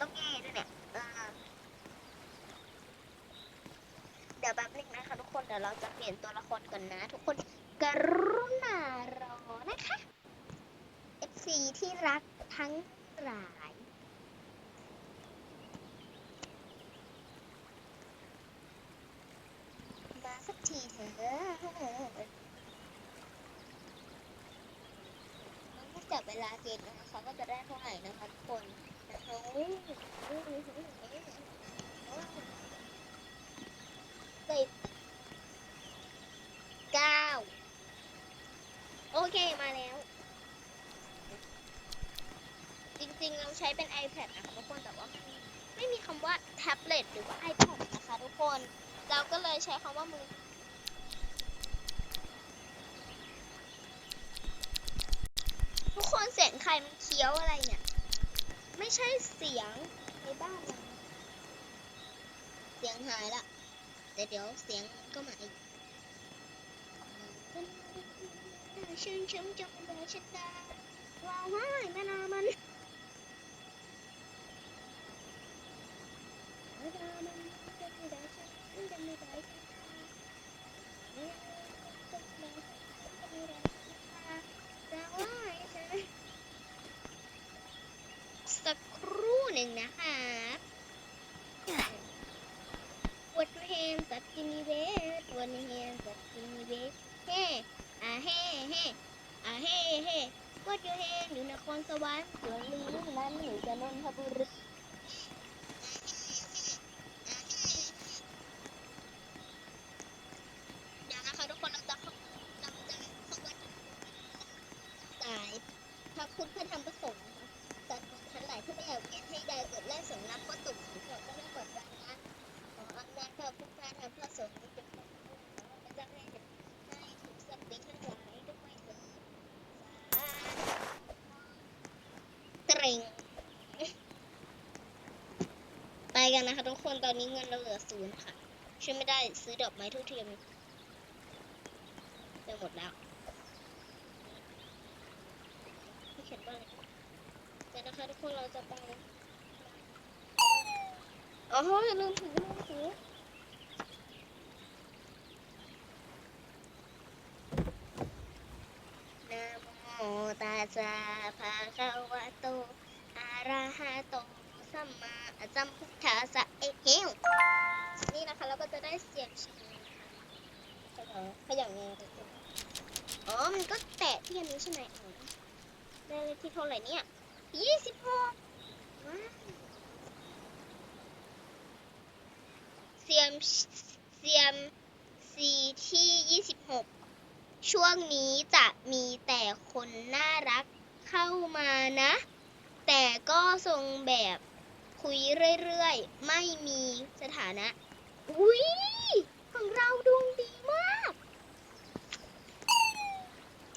ต้องแก้ด้วยเนี่ยเดี๋ยวแป๊บนึงนะคะทุกคนเดี๋ยวเราจะเปลี่ยนตัวละครก่อนนะ ทุกคนกรุณารอนะคะ FC ที่รักทั้งหลายมาสักทีเถอะถ้าจับเวลาเกมนะคะเขาก็จะได้เท่าไหร่นะคะทุกคน สิบเก้าโอเคมาแล้ว จริงๆ เราใช้เป็น iPad นะคะทุกคนแต่ว่ามันไม่มีคำว่าแท็บเล็ตหรือว่า iPad นะคะทุกคน เราก็เลยใช้คำว่ามือทุกคนเสียงใครมันเคี้ยวอะไรเนี่ย ไม่ใช่เสียงในบ้านเราเสียงหายละ แต่เดี๋ยวเสียงก็มาอีกฉันฉันจำได้ฉันได้ว้าวว้ายแม่นามันแม่นามันจำไม่ได้ฉันจำไม่ได้ฉันแม่นามันจำไม่ได้ฉันจำไม่ได้ฉันแต่ว่าฉันสักครู่หนึ่งนะคะวัด เฮนสักกินเวทวันเฮนสักกินเวทเฮ้อ่าเฮ้เฮ้อ่าเฮ้เฮ้วัดเฮนอยู่นครสวรรค์ส่วนลิงนั้นอยู่จะนนทบุรีเดี๋ยวนะคะทุกคนเราจะเข้าเราจะเข้าวัดสายพระพุทธพระธรรมพระสงฆ์นะคะจัดทั้งหลายที่ไม่อยากเวียนให้ใดเกิดแรกสงนับก็ตกสีหัวก็ไม่กดดันนะขออำนาจพระพุทธพระธรรมพระสงฆ์นี้เป็นพระพุทธพระเจ้าให้ให้ถูกสัตว์เด็กทั้งหลายด้วยเถิดสาธุเกรง ไปกันนะคะ ทุกคนตอนนี้เงินเราเหลือศูนย์ค่ะ ช่วยไม่ได้ซื้อดอกไม้ทุกเทียมไปหมดแล้วไม่เขียนว่าอะไรแต่นะคะทุกคนเราจะไปอ๋ออย่าลืมถือลืมถือนะโมตัสสะภะคะวะโตอะระหะโต สัมมาสัมพุทธัสะเอเฮวนี่นะคะเราก็จะได้เสียงชีขยับไงอ๋อ มันก็แตะที่อันนี้ใช่ไหมได้เลขที่เท่าไหร่เนี่ยยี่สิบหกเสียมเสียมซีที่ยี่สิบหกช่วงนี้จะมีแต่คนน่ารักเข้ามานะ แต่ก็ทรงแบบ คุยเรื่อยๆ ไม่มีสถานะ อุ้ยของเราดวงดีมาก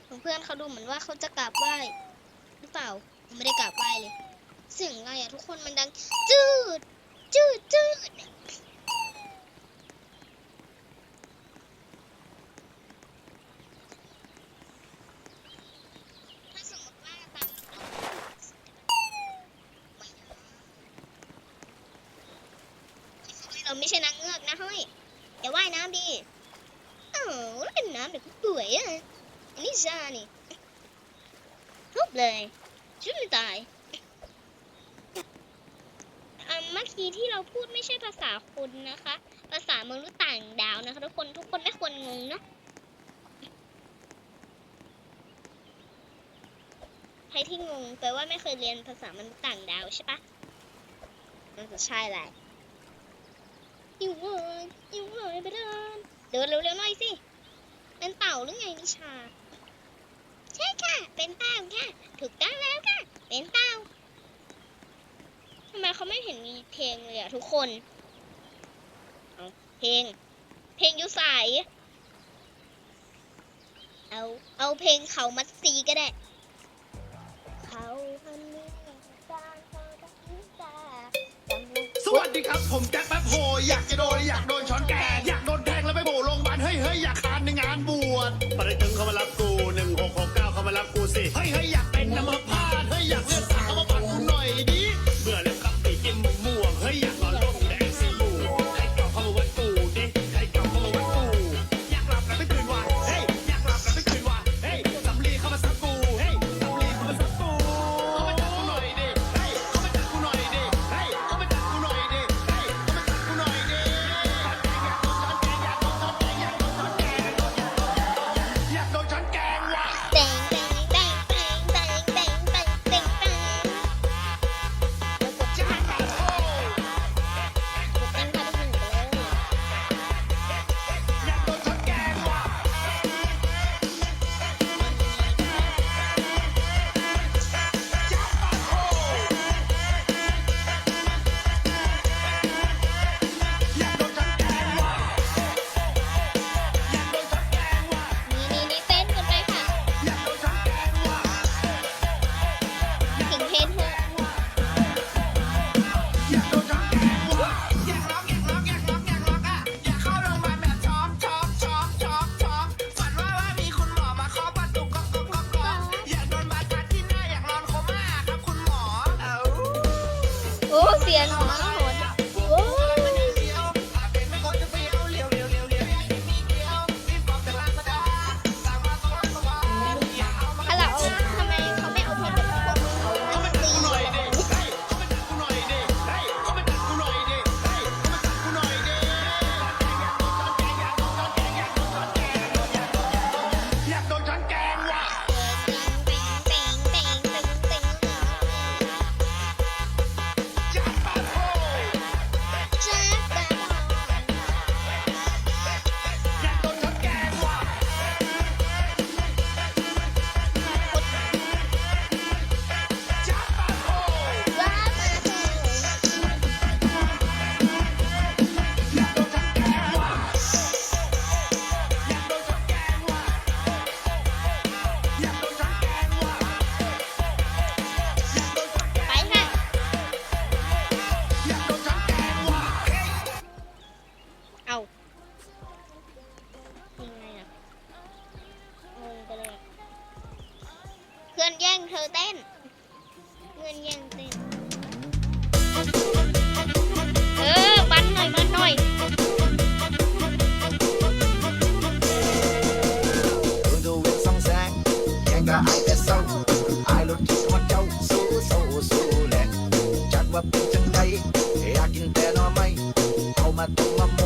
ของเพื่อนเขาดูเหมือนว่าเขาจะกราบไหว้หรือเปล่าผมไม่ได้กราบไหว้เลย เสียงอะไรอะทุกคนมันดัง จืด จืดจืดเนี่ยถ้าสมมติว่าตาม ไม่ใช่นางเงือกนะเฮ้ยอย่าว่ายน้ำดิเอ้าเล่นน้ำเดี๋ยวก็เปื่อยอะอันนี้ซานี่ทุบเลยช่วยไม่ตายเมื่อกี้ที่เราพูดไม่ใช่ภาษาคนนะคะ ภาษามนุษย์ต่างดาวนะคะทุกคนทุกคนไม่ควรงงนะใครที่งงแปลว่าไม่เคยเรียนภาษามนุษย์ต่างดาวใช่ปะน่าจะใช่แหละ อยู่เลยอยู่เลยไปเดินเดินเร็วๆหน่อยสิ เป็นเต่าหรือไงนิชา ใช่ค่ะ เป็นเต่าค่ะ ถูกต้องแล้วค่ะ เป็นเต่าทำไมเขาไม่เห็นมีเพลงเลยอะทุกคนเอาเพลง เพลงอยุสาย เอา เอาเพลงเขามัดซีก็ได้ เขา วัสดีครับ ผมแจ็คแป๊บโฮอยากจะโดนอยากโดนช้อนแก matuwang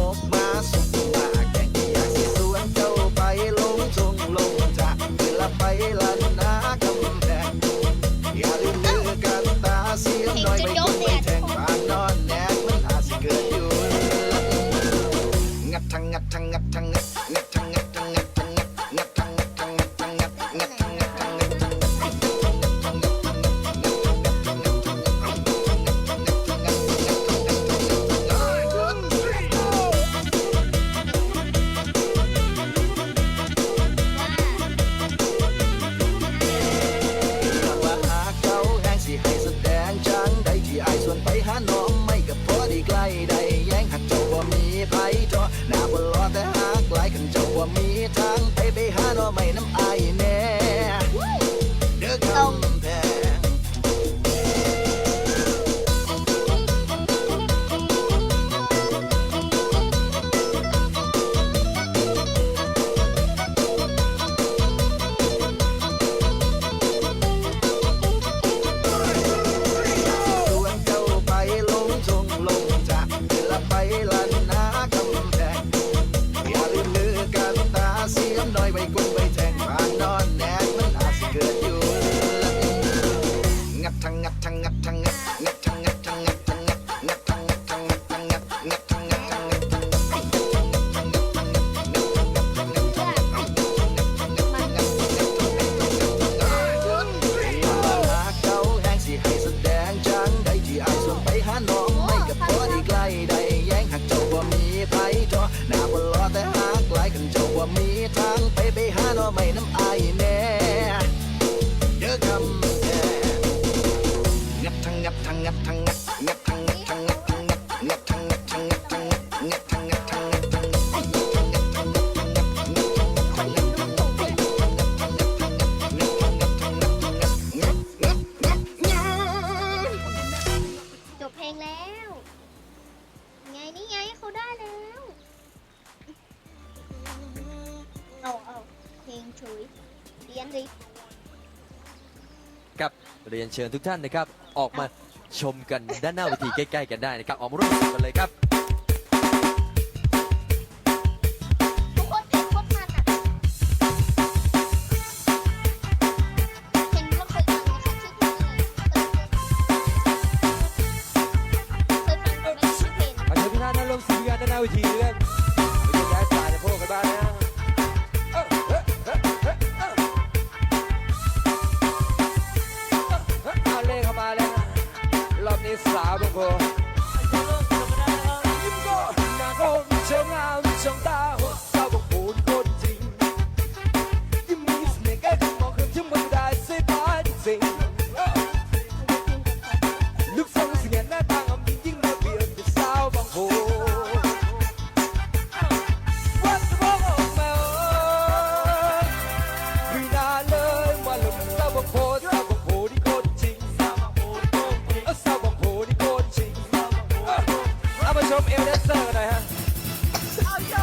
ยนเชิญทุกท่านนะครับ ออกมาชมกันด้านหน้าเวทีใกล้ ๆ กันได้นะครับ ออกมาร่วมสนุกกันเลยครับ รมเอลเดนเซอร์หน่อยฮะเอาโย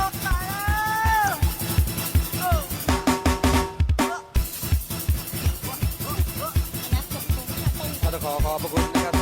ขอขอบพระคุณนะครับ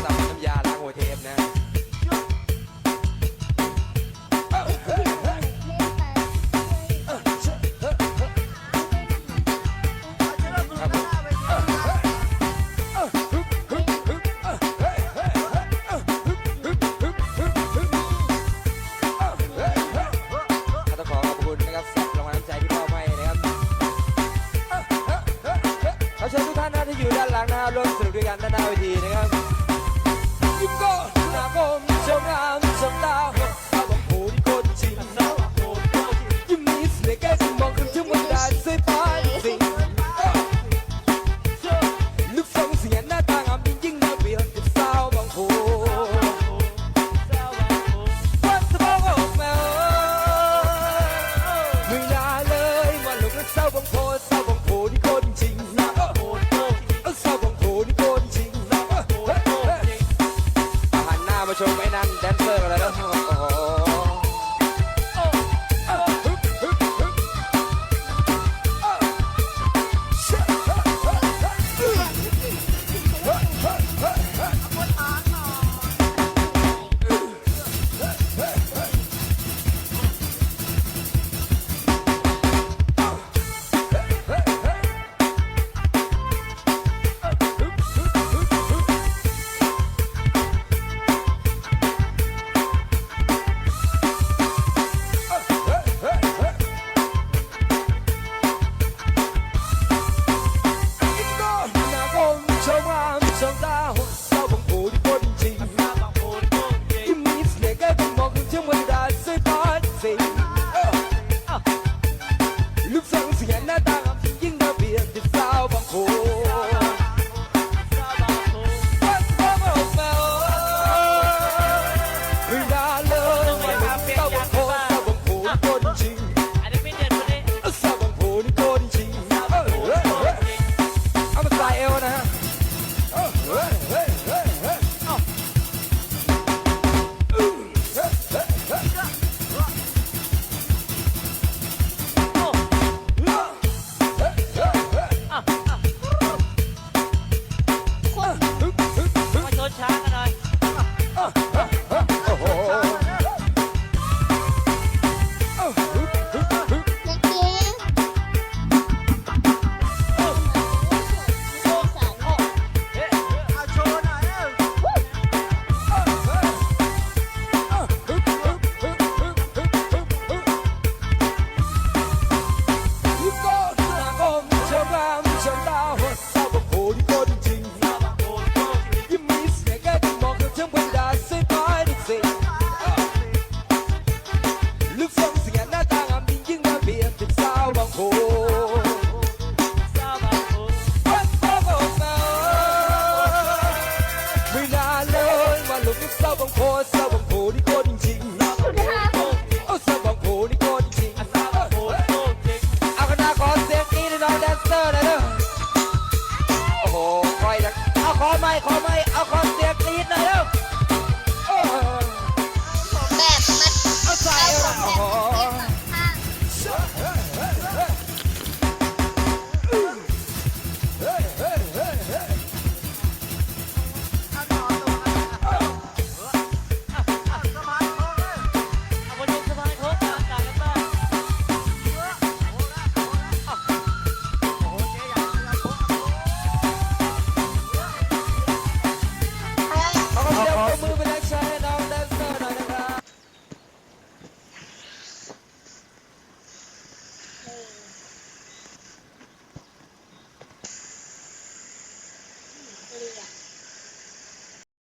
ฮะร่วมสนุกด้วยกันด้านหน้าเวทีนะครับยิ้มก็หน้าคมชมงามชมตา